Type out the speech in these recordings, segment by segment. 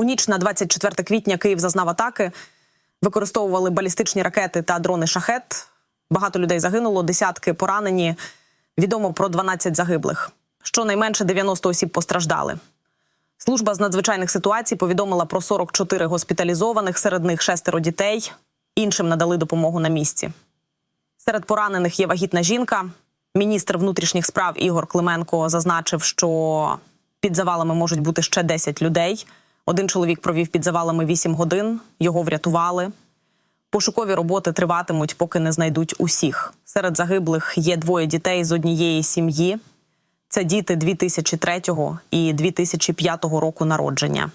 У ніч на 24 квітня Київ зазнав атаки. Використовували балістичні ракети та дрони шахет. Багато людей загинуло, десятки поранені. Відомо про 12 загиблих. Щонайменше 90 осіб постраждали. Служба з надзвичайних ситуацій повідомила про 44 госпіталізованих, серед них шестеро дітей. Іншим надали допомогу на місці. Серед поранених є вагітна жінка. Міністр внутрішніх справ Ігор Клименко зазначив, що під завалами можуть бути ще 10 людей. Один чоловік провів під завалами 8 годин. Його врятували. Пошукові роботи триватимуть, поки не знайдуть усіх. Серед загиблих є двоє дітей з однієї сім'ї. Це діти 2003 і 2005 року народження.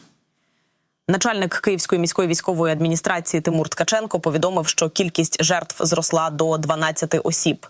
Начальник Київської міської військової адміністрації Тимур Ткаченко повідомив, що кількість жертв зросла до 12 осіб.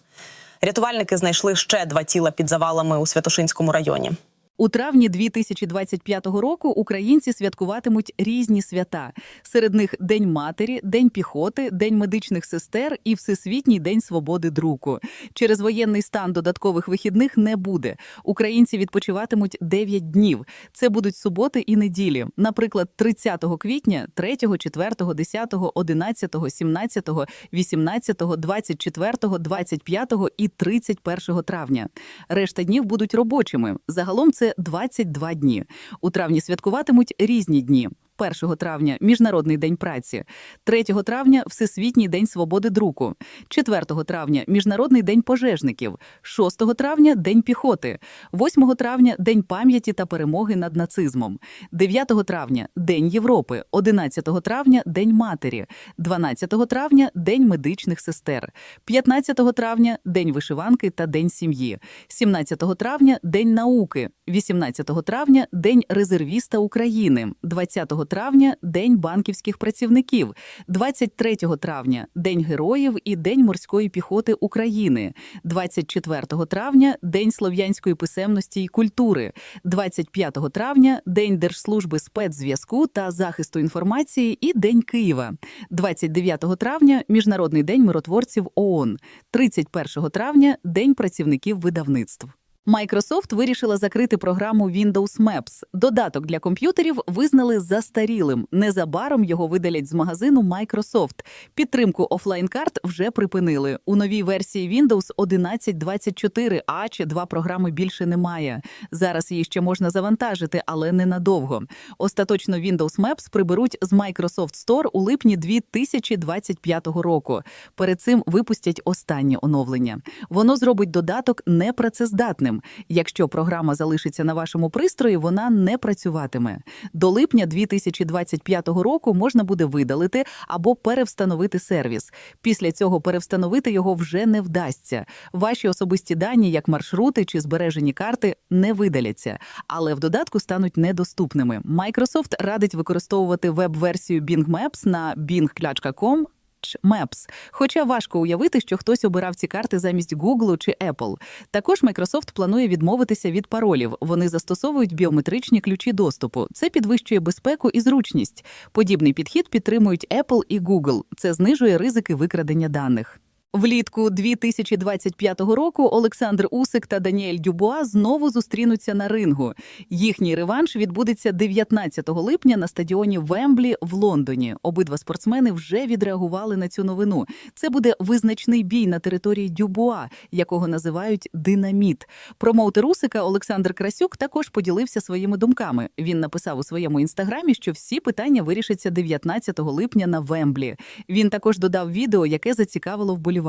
Рятувальники знайшли ще два тіла під завалами у Святошинському районі. У травні 2025 року українці святкуватимуть різні свята. Серед них День матері, День піхоти, День медичних сестер і Всесвітній день свободи друку. Через воєнний стан додаткових вихідних не буде. Українці відпочиватимуть 9 днів. Це будуть суботи і неділі. Наприклад, 30 квітня, 3, 4, 10, 11, 17, 18, 24, 25 і 31 травня. Решта днів будуть робочими. Загалом це 22 дні. У травні святкуватимуть різні дні. 1 травня Міжнародний день праці, 3 травня Всесвітній день свободи друку, 4 травня Міжнародний день пожежників, 6 травня День піхоти, 8 травня День пам'яті та перемоги над нацизмом, 9 травня День Європи, 11 травня День матері, 12 травня День медичних сестер, 15 травня День вишиванки та День сім'ї, 17 травня День науки, 18 травня День резервіста України, 20 травня День банківських працівників, 23 травня День героїв і День морської піхоти України, 24 травня День слов'янської писемності і культури, 25 травня День Держслужби спецзв'язку та захисту інформації і День Києва, 29 травня Міжнародний день миротворців ООН, 31 травня День працівників видавництв. Microsoft вирішила закрити програму Windows Maps. Додаток для комп'ютерів визнали застарілим. Незабаром його видалять з магазину Microsoft. Підтримку офлайн-карт вже припинили. У новій версії Windows 11.24 а чи два програми більше немає. Зараз її ще можна завантажити, але ненадовго. Остаточно Windows Maps приберуть з Microsoft Store у липні 2025 року. Перед цим випустять останнє оновлення. Воно зробить додаток непрацездатним. Якщо програма залишиться на вашому пристрої, вона не працюватиме. До липня 2025 року можна буде видалити або перевстановити сервіс. Після цього перевстановити його вже не вдасться. Ваші особисті дані, як маршрути чи збережені карти, не видаляться, але в додатку стануть недоступними. Microsoft радить використовувати веб-версію Bing Maps на bing.com Maps. Хоча важко уявити, що хтось обирав ці карти замість Google чи Apple. Також Microsoft планує відмовитися від паролів. Вони застосовують біометричні ключі доступу. Це підвищує безпеку і зручність. Подібний підхід підтримують Apple і Google. Це знижує ризики викрадення даних. Влітку 2025 року Олександр Усик та Даніель Дюбуа знову зустрінуться на рингу. Їхній реванш відбудеться 19 липня на стадіоні Вемблі в Лондоні. Обидва спортсмени вже відреагували на цю новину. Це буде визначний бій на території Дюбуа, якого називають динаміт. Промоутер Усика Олександр Красюк також поділився своїми думками. Він написав у своєму інстаграмі, що всі питання вирішаться 19 липня на Вемблі. Він також додав відео, яке зацікавило вболівальників.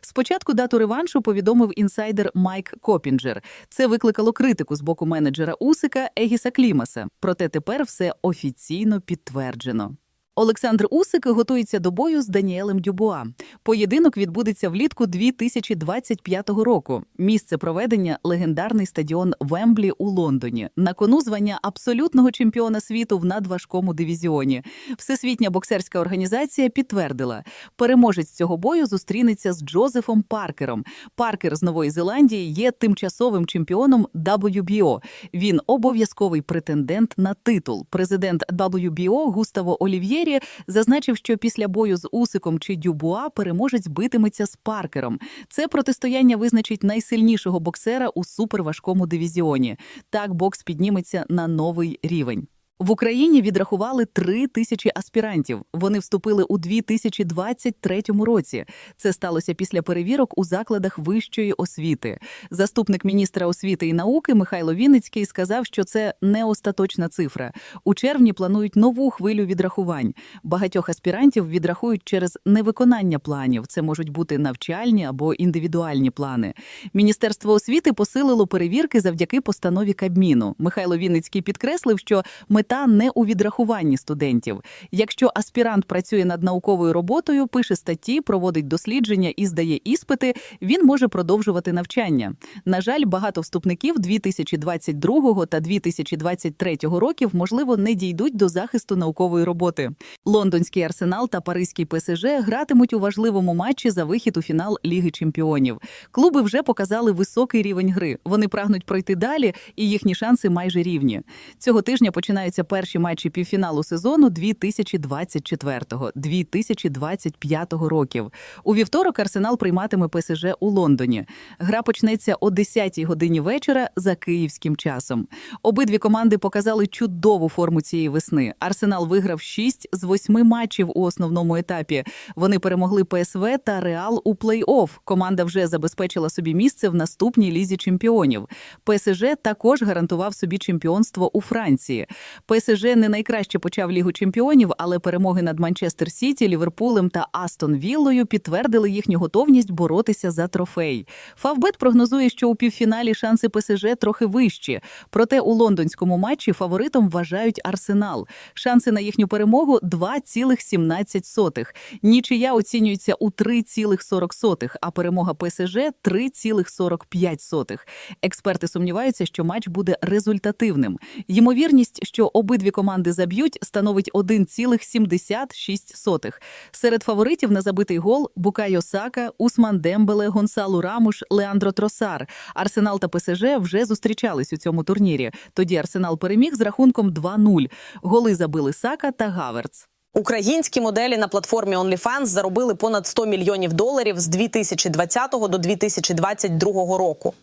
Спочатку дату реваншу повідомив інсайдер Майк Копінджер. Це викликало критику з боку менеджера Усика Егіса Клімаса. Проте тепер все офіційно підтверджено. Олександр Усик готується до бою з Даніелем Дюбуа. Поєдинок відбудеться влітку 2025 року. Місце проведення легендарний стадіон Вемблі у Лондоні. На кону звання абсолютного чемпіона світу в надважкому дивізіоні. Всесвітня боксерська організація підтвердила, переможець цього бою зустрінеться з Джозефом Паркером. Паркер з Нової Зеландії є тимчасовим чемпіоном WBO. Він обов'язковий претендент на титул. Президент WBO Густаво Олів'є Єрі зазначив, що після бою з Усиком чи Дюбуа переможець битиметься з Паркером. Це протистояння визначить найсильнішого боксера у суперважкому дивізіоні. Так бокс підніметься на новий рівень. В Україні відрахували три тисячі аспірантів. Вони вступили у 2023 році. Це сталося після перевірок у закладах вищої освіти. Заступник міністра освіти і науки Михайло Вінницький сказав, що це не остаточна цифра. У червні планують нову хвилю відрахувань. Багатьох аспірантів відрахують через невиконання планів. Це можуть бути навчальні або індивідуальні плани. Міністерство освіти посилило перевірки завдяки постанові Кабміну. Михайло Вінницький підкреслив, що мета не у відрахуванні студентів. Якщо аспірант працює над науковою роботою, пише статті, проводить дослідження і здає іспити, він може продовжувати навчання. На жаль, багато вступників 2022 та 2023 років можливо не дійдуть до захисту наукової роботи. Лондонський арсенал та паризький ПСЖ гратимуть у важливому матчі за вихід у фінал Ліги Чемпіонів. Клуби вже показали високий рівень гри. Вони прагнуть пройти далі, і їхні шанси майже рівні. Цього тижня починаються перші матчі півфіналу сезону 2024-2025 років. У вівторок Арсенал прийматиме ПСЖ у Лондоні. Гра почнеться о 10-й годині вечора за київським часом. Обидві команди показали чудову форму цієї весни. Арсенал виграв 6 з 8 матчів у основному етапі. Вони перемогли ПСВ та Реал у плей-офф. Команда вже забезпечила собі місце в наступній лізі чемпіонів. ПСЖ також гарантував собі чемпіонство у Франції. ПСЖ не найкраще почав лігу чемпіонів, але перемоги над Манчестер Сіті, Ліверпулем та Астон Віллою підтвердили їхню готовність боротися за трофей. Фавбет прогнозує, що у півфіналі шанси ПСЖ трохи вищі. Проте у лондонському матчі фаворитом вважають Арсенал. Шанси на їхню перемогу 2,17. Нічия оцінюється у 3,40, а перемога ПСЖ 3,45. Експерти сумніваються, що матч буде результативним. Ймовірність, що обидві команди заб'ють, становить 1,76. Серед фаворитів на забитий гол Букайо Сака, Усман Дембеле, Гонсалу Рамуш, Леандро Тросар. Арсенал та ПСЖ вже зустрічались у цьому турнірі. Тоді Арсенал переміг з рахунком 2-0. Голи забили Сака та Гаверц. Українські моделі на платформі OnlyFans заробили понад 100 мільйонів доларів з 2020 до 2022 року.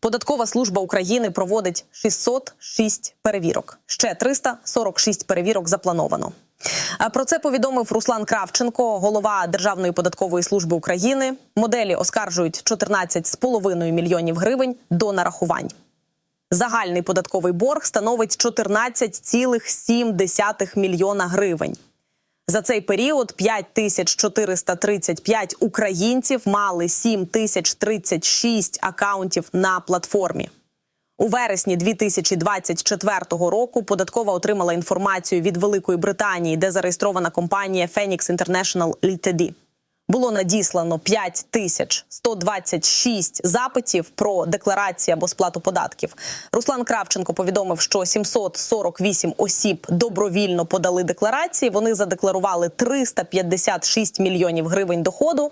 Податкова служба України проводить 606 перевірок. Ще 346 перевірок заплановано. Про це повідомив Руслан Кравченко, голова Державної податкової служби України. Моделі оскаржують 14,5 мільйонів гривень до нарахувань. Загальний податковий борг становить 14,7 мільйона гривень. За цей період 5435 українців мали 7036 акаунтів на платформі. У вересні 2024 року податкова отримала інформацію від Великої Британії, де зареєстрована компанія Phoenix International Ltd. Було надіслано 5126 запитів про декларації або сплату податків. Руслан Кравченко повідомив, що 748 осіб добровільно подали декларації. Вони задекларували 356 мільйонів гривень доходу.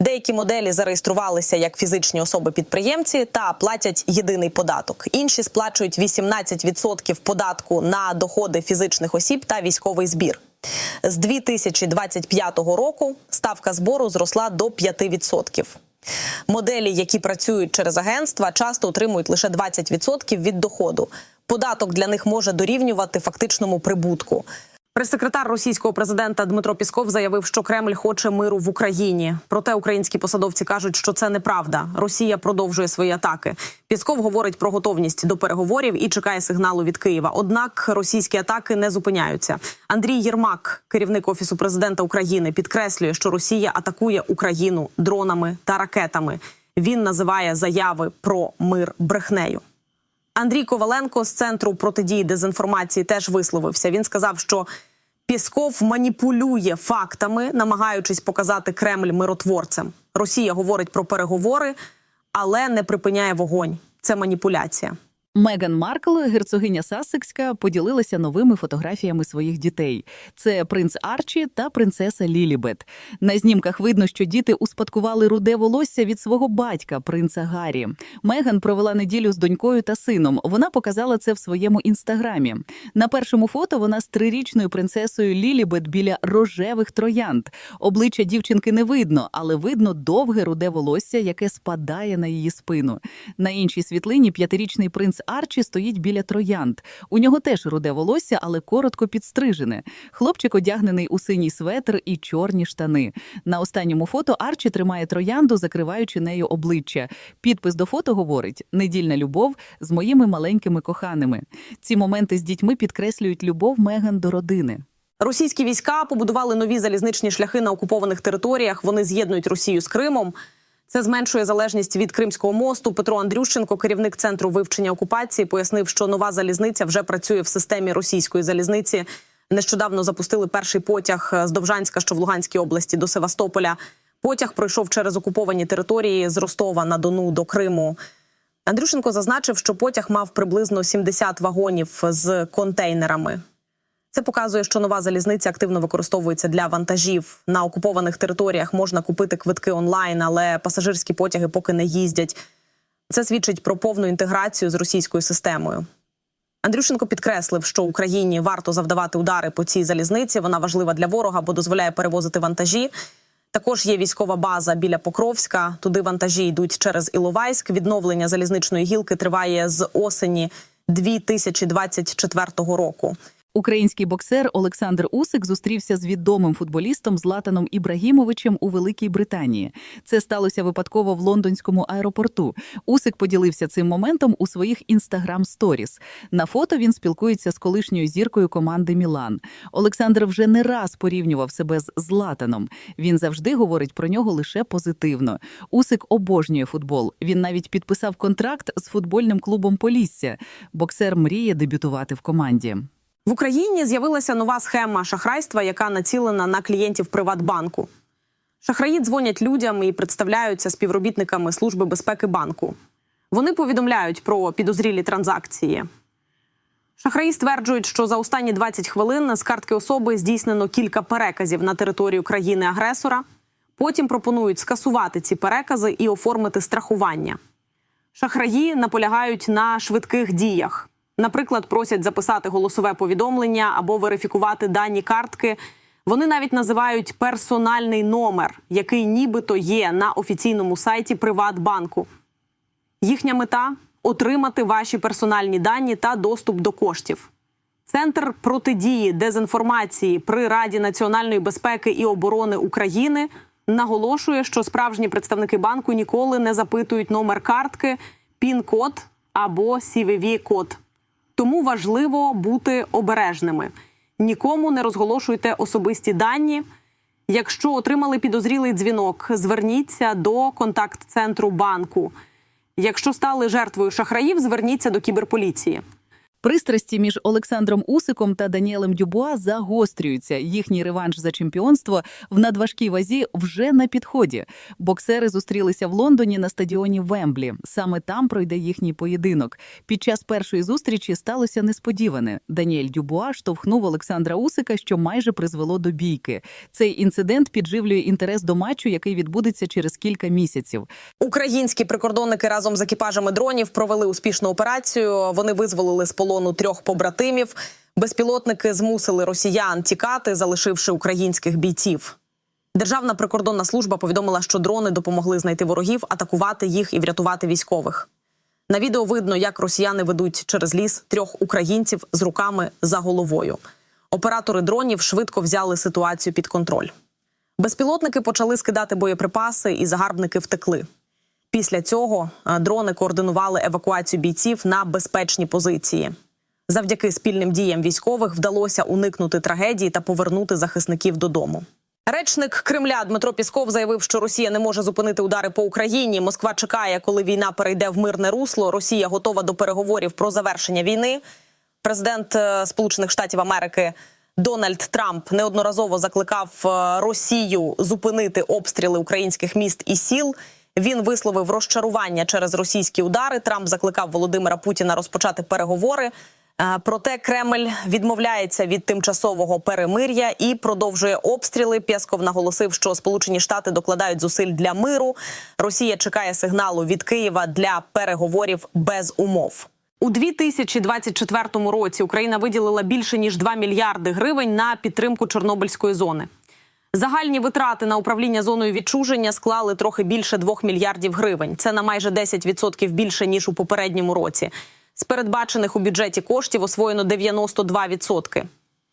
Деякі моделі зареєструвалися як фізичні особи-підприємці та платять єдиний податок. Інші сплачують 18% податку на доходи фізичних осіб та військовий збір. З 2025 року ставка збору зросла до 5%. Моделі, які працюють через агентства, часто отримують лише 20% від доходу. Податок для них може дорівнювати фактичному прибутку. Прес-секретар російського президента Дмитро Пісков заявив, що Кремль хоче миру в Україні. Проте українські посадовці кажуть, що це неправда. Росія продовжує свої атаки. Пісков говорить про готовність до переговорів і чекає сигналу від Києва. Однак російські атаки не зупиняються. Андрій Єрмак, керівник офісу президента України, підкреслює, що Росія атакує Україну дронами та ракетами. Він називає заяви про мир брехнею. Андрій Коваленко з центру протидії дезінформації теж висловився. Він сказав, що Пісков маніпулює фактами, намагаючись показати Кремль миротворцем. Росія говорить про переговори, але не припиняє вогонь. Це маніпуляція. Меган Маркл, герцогиня Сассекська, поділилася новими фотографіями своїх дітей. Це принц Арчі та принцеса Лілібет. На знімках видно, що діти успадкували руде волосся від свого батька, принца Гаррі. Меган провела неділю з донькою та сином. Вона показала це в своєму інстаграмі. На першому фото вона з трирічною принцесою Лілібет біля рожевих троянд. Обличчя дівчинки не видно, але видно довге руде волосся, яке спадає на її спину. На іншій світлині п'ятирічний принц Арчі стоїть біля троянд. У нього теж руде волосся, але коротко підстрижене. Хлопчик одягнений у синій светр і чорні штани. На останньому фото Арчі тримає троянду, закриваючи нею обличчя. Підпис до фото говорить: недільна любов з моїми маленькими коханими. Ці моменти з дітьми підкреслюють любов Меган до родини. Російські війська побудували нові залізничні шляхи на окупованих територіях. Вони з'єднують Росію з Кримом. Це зменшує залежність від Кримського мосту. Петро Андрющенко, керівник центру вивчення окупації, пояснив, що нова залізниця вже працює в системі російської залізниці. Нещодавно запустили перший потяг з Довжанська, що в Луганській області, до Севастополя. Потяг пройшов через окуповані території з Ростова на Дону до Криму. Андрющенко зазначив, що потяг мав приблизно 70 вагонів з контейнерами. Це показує, що нова залізниця активно використовується для вантажів. На окупованих територіях можна купити квитки онлайн, але пасажирські потяги поки не їздять. Це свідчить про повну інтеграцію з російською системою. Андрющенко підкреслив, що Україні варто завдавати удари по цій залізниці. Вона важлива для ворога, бо дозволяє перевозити вантажі. Також є військова база біля Покровська. Туди вантажі йдуть через Іловайськ. Відновлення залізничної гілки триває з осені 2024 року. Український боксер Олександр Усик зустрівся з відомим футболістом Златаном Ібрагімовичем у Великій Британії. Це сталося випадково в лондонському аеропорту. Усик поділився цим моментом у своїх інстаграм сторіс. На фото він спілкується з колишньою зіркою команди Мілан. Олександр вже не раз порівнював себе з Златаном. Він завжди говорить про нього лише позитивно. Усик обожнює футбол. Він навіть підписав контракт з футбольним клубом Полісся. Боксер мріє дебютувати в команді. В Україні з'явилася нова схема шахрайства, яка націлена на клієнтів Приватбанку. Шахраї дзвонять людям і представляються співробітниками Служби безпеки банку. Вони повідомляють про підозрілі транзакції. Шахраї стверджують, що за останні 20 хвилин з картки особи здійснено кілька переказів на територію країни-агресора. Потім пропонують скасувати ці перекази і оформити страхування. Шахраї наполягають на швидких діях. Наприклад, просять записати голосове повідомлення або верифікувати дані картки. Вони навіть називають персональний номер, який нібито є на офіційному сайті Приватбанку. Їхня мета отримати ваші персональні дані та доступ до коштів. Центр протидії дезінформації при Раді національної безпеки і оборони України наголошує, що справжні представники банку ніколи не запитують номер картки, пін-код або cvv код тому важливо бути обережними. Нікому не розголошуйте особисті дані. Якщо отримали підозрілий дзвінок, зверніться до контакт-центру банку. Якщо стали жертвою шахраїв, зверніться до кіберполіції. Пристрасті між Олександром Усиком та Даніелем Дюбуа загострюються. Їхній реванш за чемпіонство в надважкій вазі вже на підході. Боксери зустрілися в Лондоні на стадіоні Вемблі. Саме там пройде їхній поєдинок. Під час першої зустрічі сталося несподіване. Даніель Дюбуа штовхнув Олександра Усика, що майже призвело до бійки. Цей інцидент підживлює інтерес до матчу, який відбудеться через кілька місяців. Українські прикордонники разом з екіпажами дронів провели успішну операцію. Вони визволили з полону трьох побратимів. Безпілотники змусили росіян тікати, залишивши українських бійців. Державна прикордонна служба повідомила, що дрони допомогли знайти ворогів, атакувати їх і врятувати військових. На відео видно, як росіяни ведуть через ліс трьох українців з руками за головою. Оператори дронів швидко взяли ситуацію під контроль. Безпілотники почали скидати боєприпаси, і загарбники втекли. Після цього е, дрони координували евакуацію бійців на безпечні позиції. Завдяки спільним діям військових вдалося уникнути трагедії та повернути захисників додому. Речник Кремля Дмитро Пісков заявив, що Росія не може зупинити удари по Україні. Москва чекає, коли війна перейде в мирне русло. Росія готова до переговорів про завершення війни. Президент е, Сполучених Штатів Америки Дональд Трамп неодноразово закликав е, Росію зупинити обстріли українських міст і сіл. Він висловив розчарування через російські удари. Трамп закликав Володимира Путіна розпочати переговори. Е, Проте Кремль відмовляється від тимчасового перемир'я і продовжує обстріли. Пєсков наголосив, що Сполучені Штати докладають зусиль для миру. Росія чекає сигналу від Києва для переговорів без умов. У 2024 році Україна виділила більше ніж 2 мільярди гривень на підтримку Чорнобильської зони. Загальні витрати на управління зоною відчуження склали трохи більше 2 мільярдів гривень. Це на майже 10% більше ніж у попередньому році. З передбачених у бюджеті коштів освоєно 92%.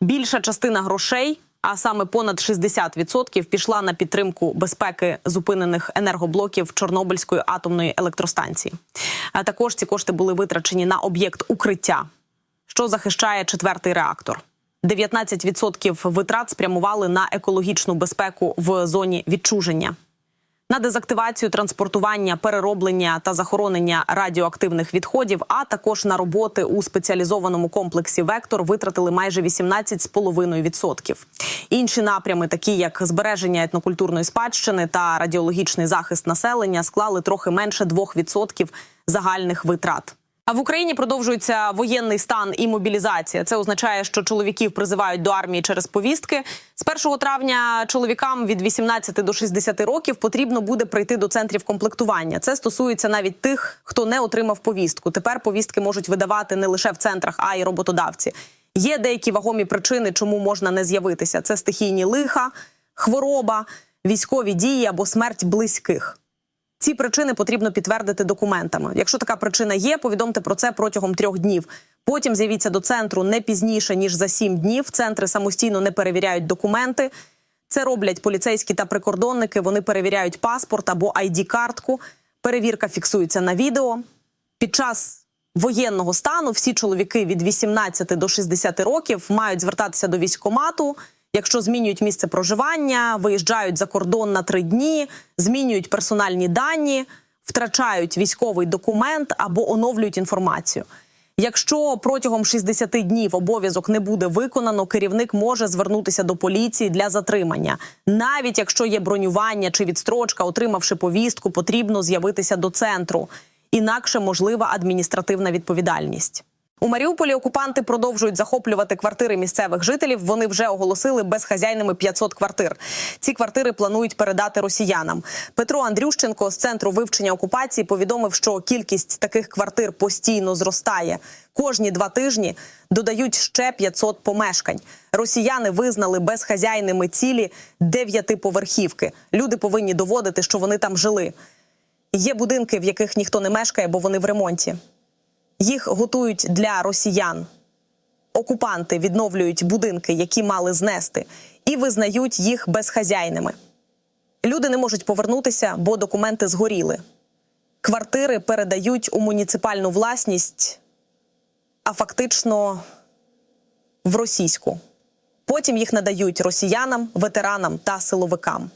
Більша частина грошей, а саме понад 60%, пішла на підтримку безпеки зупинених енергоблоків Чорнобильської атомної електростанції. А також ці кошти були витрачені на об'єкт укриття, що захищає четвертий реактор. 19% витрат спрямували на екологічну безпеку в зоні відчуження. На дезактивацію, транспортування, перероблення та захоронення радіоактивних відходів, а також на роботи у спеціалізованому комплексі Вектор витратили майже 18,5%. Інші напрями, такі як збереження етнокультурної спадщини та радіологічний захист населення, склали трохи менше 2% загальних витрат. А в Україні продовжується воєнний стан і мобілізація. Це означає, що чоловіків призивають до армії через повістки. З 1 травня чоловікам від 18 до 60 років потрібно буде прийти до центрів комплектування. Це стосується навіть тих, хто не отримав повістку. Тепер повістки можуть видавати не лише в центрах, а й роботодавці. Є деякі вагомі причини, чому можна не з'явитися. Це стихійні лиха, хвороба, військові дії або смерть близьких. Ці причини потрібно підтвердити документами. Якщо така причина є, повідомте про це протягом трьох днів. Потім з'явіться до центру не пізніше ніж за сім днів. Центри самостійно не перевіряють документи. Це роблять поліцейські та прикордонники. Вони перевіряють паспорт або id картку Перевірка фіксується на відео. Під час воєнного стану всі чоловіки від 18 до 60 років мають звертатися до військкомату. Якщо змінюють місце проживання, виїжджають за кордон на три дні, змінюють персональні дані, втрачають військовий документ або оновлюють інформацію. Якщо протягом 60 днів обов'язок не буде виконано, керівник може звернутися до поліції для затримання. Навіть якщо є бронювання чи відстрочка, отримавши повістку, потрібно з'явитися до центру. Інакше можлива адміністративна відповідальність. У Маріуполі окупанти продовжують захоплювати квартири місцевих жителів. Вони вже оголосили безхазяйними 500 квартир. Ці квартири планують передати росіянам. Петро Андрющенко з центру вивчення окупації повідомив, що кількість таких квартир постійно зростає. Кожні два тижні додають ще 500 помешкань. Росіяни визнали безхазяйними цілі дев'ятиповерхівки. Люди повинні доводити, що вони там жили. Є будинки, в яких ніхто не мешкає, бо вони в ремонті. Їх готують для росіян. Окупанти відновлюють будинки, які мали знести, і визнають їх безхазяйними. Люди не можуть повернутися, бо документи згоріли. Квартири передають у муніципальну власність, а фактично в російську. Потім їх надають росіянам, ветеранам та силовикам.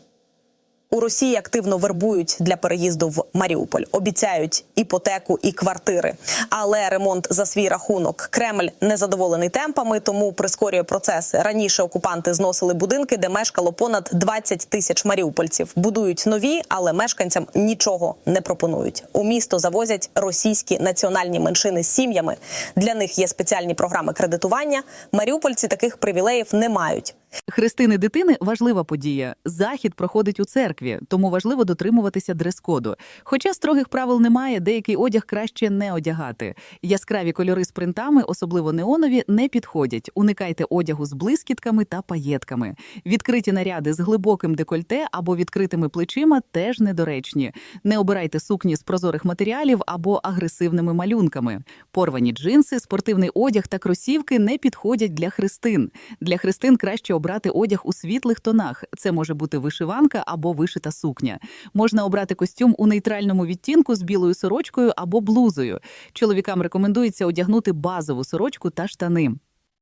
У Росії активно вербують для переїзду в Маріуполь. Обіцяють іпотеку і квартири. Але ремонт за свій рахунок Кремль незадоволений темпами, тому прискорює процеси. Раніше окупанти зносили будинки, де мешкало понад 20 тисяч маріупольців. Будують нові, але мешканцям нічого не пропонують. У місто завозять російські національні меншини з сім'ями. Для них є спеціальні програми кредитування. Маріупольці таких привілеїв не мають. Хрестини дитини важлива подія. Захід проходить у церкві, тому важливо дотримуватися дрес-коду. Хоча строгих правил немає, деякий одяг краще не одягати. Яскраві кольори з принтами, особливо неонові, не підходять. Уникайте одягу з блискітками та паєтками. Відкриті наряди з глибоким декольте або відкритими плечима теж недоречні. Не обирайте сукні з прозорих матеріалів або агресивними малюнками. Порвані джинси, спортивний одяг та кросівки не підходять для хрестин. Для хрестин краще обрати одяг у світлих тонах. Це може бути вишиванка або вишита сукня. Можна обрати костюм у нейтральному відтінку з білою сорочкою або блузою. Чоловікам рекомендується одягнути базову сорочку та штани.